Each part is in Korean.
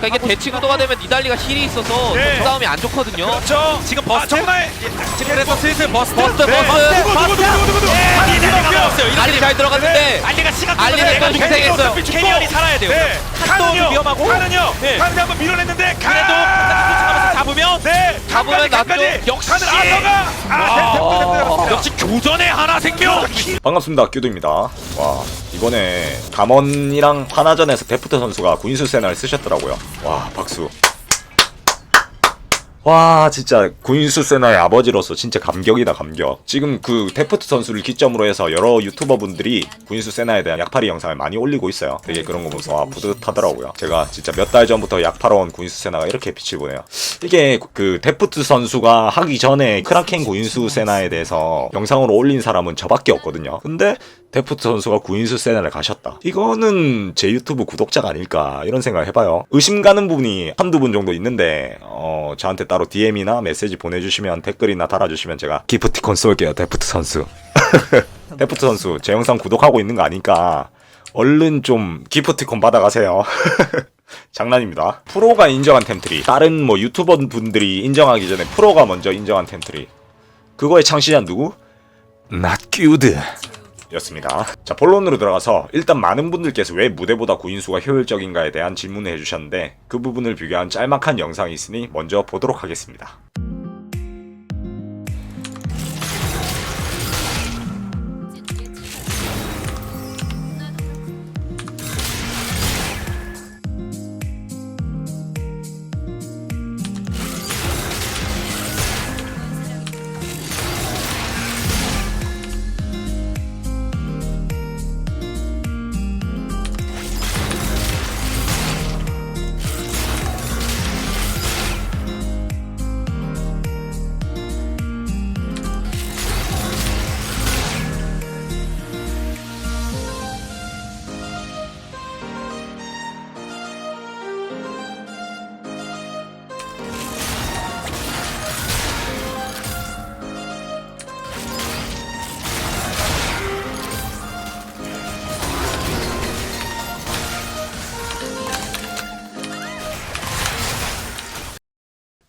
그러니까 이게 대치 구도가 되면 니달리가 힐이 있어서 네. 그 싸움이 안 좋거든요. 그렇죠. 지금 아, 버스터 정말 지금 그래서 슬슬 버스터 버스터 네. 버스 누구 누구 누구 누구 누구 네, 니달리가 나왔어요. 알리 잘 들어갔는데 알리가 시간 알리가 돼요. 중생했어요. 캐리언이 살아야 돼요. 네. 칸도 칸은요. 위험하고. 칸은요. 네. 칸을 한번 밀어냈는데 칸. 그래도 잡으면 네. 잡으면. 낫죠. 역시. 아서가 아, 잡았습니다. 역시 교전의 하나 생명. 반갑습니다. 큐도입니다. 와, 이번에 담원이랑 하나전에서 데프트 선수가 구인수 세나를 쓰셨더라고요. 와, 박수. 와, 진짜 구인수 세나의 아버지로서 진짜 감격이다, 감격. 지금 그 데프트 선수를 기점으로 해서 여러 유튜버 분들이 구인수 세나에 대한 약팔이 영상을 많이 올리고 있어요. 되게 그런 거 보면서 와, 뿌듯하더라고요. 제가 진짜 몇 달 전부터 약팔아 온 구인수 세나가 이렇게 빛을 보네요. 이게 그 데프트 선수가 하기 전에 크라켄 구인수 세나에 대해서 영상으로 올린 사람은 저밖에 없거든요. 근데 데프트 선수가 구인수 세나를 가셨다. 이거는 제 유튜브 구독자가 아닐까 이런 생각을 해봐요. 의심 가는 부분이 한두 분 정도 있는데 어, 저한테 따로 DM이나 메시지 보내주시면 댓글이나 달아주시면 제가 기프티콘 쏠게요. 데프트 선수. 데프트 선수 제 영상 구독하고 있는 거 아니까 얼른 좀 기프티콘 받아가세요. 장난입니다. 프로가 인정한 템트리. 다른 뭐 유튜버 분들이 인정하기 전에 프로가 먼저 인정한 템트리. 그거의 창시자 누구? Not good. 였습니다. 자, 본론으로 들어가서 일단 많은 분들께서 왜 무대보다 구인수가 효율적인가에 대한 질문을 해주셨는데 그 부분을 비교한 짤막한 영상이 있으니 먼저 보도록 하겠습니다.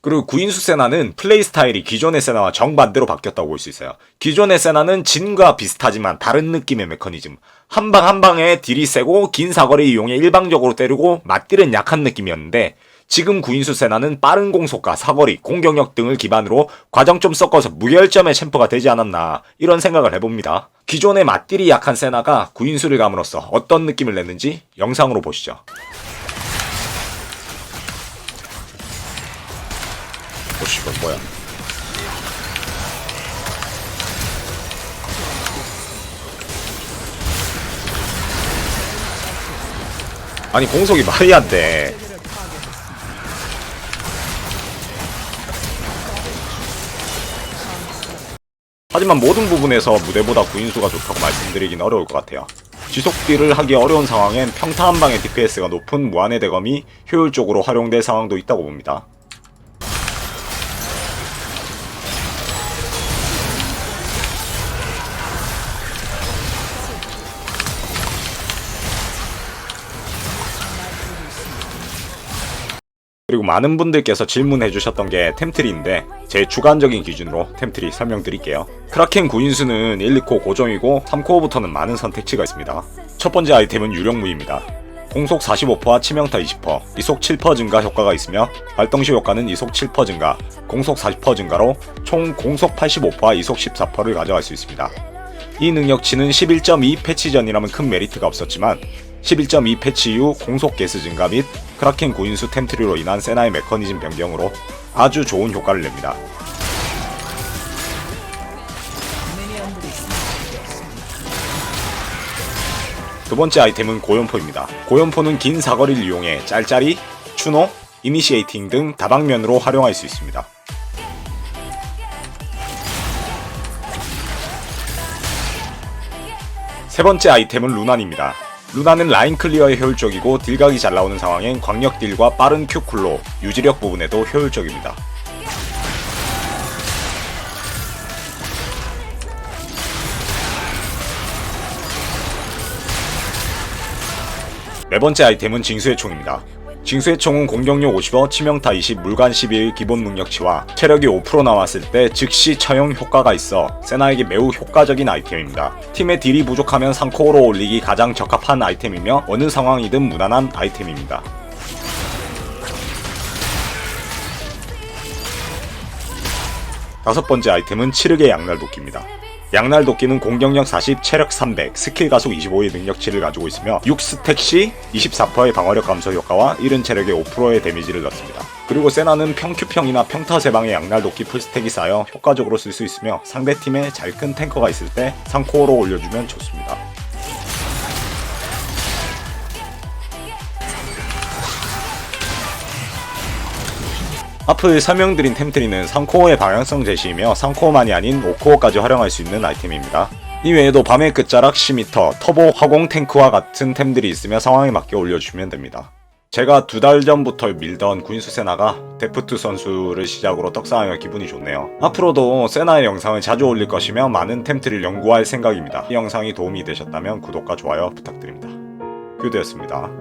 그리고 구인수 세나는 플레이 스타일이 기존의 세나와 정반대로 바뀌었다고 볼 수 있어요. 기존의 세나는 진과 비슷하지만 다른 느낌의 메커니즘. 한 방 한 방에 딜이 세고 긴 사거리 이용해 일방적으로 때리고 맞딜은 약한 느낌이었는데 지금 구인수 세나는 빠른 공속과 사거리, 공격력 등을 기반으로 과정 좀 섞어서 무결점의 챔프가 되지 않았나 이런 생각을 해봅니다. 기존의 맞딜이 약한 세나가 구인수를 감으로써 어떤 느낌을 냈는지 영상으로 보시죠. 오씨 이건 뭐야? 아니 공속이 말이 안돼. 하지만 모든 부분에서 무대보다 구인수가 좋다고 말씀드리긴 어려울 것 같아요. 지속딜을 하기 어려운 상황엔 평타 한 방의 DPS가 높은 무한의 대검이 효율적으로 활용될 상황도 있다고 봅니다 그리고 많은 분들께서 질문해 주셨던 게 템트리인데 제 주관적인 기준으로 템트리 설명드릴게요. 크라켄 구인수는 1, 2코 고정이고 3코어부터는 많은 선택지가 있습니다. 첫 번째 아이템은 유령무입니다. 공속 45%와 치명타 20%, 이속 7% 증가 효과가 있으며 발동시 효과는 이속 7% 증가, 공속 40% 증가로 총 공속 85%와 이속 14%를 가져갈 수 있습니다. 이 능력치는 11.2 패치 전이라면 큰 메리트가 없었지만 11.2 패치 이후 공속 개수 증가 및 크라켄 고인수 템트리로 인한 세나의 메커니즘 변경으로 아주 좋은 효과를 냅니다. 두 번째 아이템은 고연포입니다. 고연포는 긴 사거리를 이용해 짤짤이, 추노, 이니시에이팅 등 다방면으로 활용할 수 있습니다. 세 번째 아이템은 루난입니다. 루나는 라인 클리어에 효율적이고 딜각이 잘 나오는 상황엔 광역 딜과 빠른 큐쿨로 유지력 부분에도 효율적입니다. 네 번째 아이템은 징수의 총입니다. 징수의 총은 공격력 50원, 치명타 20, 물간 12의 기본 능력치와 체력이 5% 남았을 때 즉시 처형 효과가 있어 세나에게 매우 효과적인 아이템입니다. 팀의 딜이 부족하면 상코어로 올리기 가장 적합한 아이템이며 어느 상황이든 무난한 아이템입니다. 다섯 번째 아이템은 치르게 양날도끼입니다. 양날 도끼는 공격력 40, 체력 300, 스킬 가속 25의 능력치를 가지고 있으며 6스택 시 24%의 방어력 감소 효과와 이른 체력의 5%의 데미지를 넣습니다. 그리고 세나는 평큐평이나 평타 세방의 양날 도끼 풀스택이 쌓여 효과적으로 쓸 수 있으며 상대팀에 잘 큰 탱커가 있을 때 상코어로 올려주면 좋습니다. 앞을 설명드린 템트리는 3코어의 방향성 제시이며 3코어만이 아닌 5코어까지 활용할 수 있는 아이템입니다. 이외에도 밤의 끝자락 시미터, 터보 화공 탱크와 같은 템들이 있으며 상황에 맞게 올려주시면 됩니다. 제가 두 달 전부터 밀던 구인수 세나가 데프트 선수를 시작으로 떡상하며 기분이 좋네요. 앞으로도 세나의 영상을 자주 올릴 것이며 많은 템트를 연구할 생각입니다. 이 영상이 도움이 되셨다면 구독과 좋아요 부탁드립니다. 규대였습니다.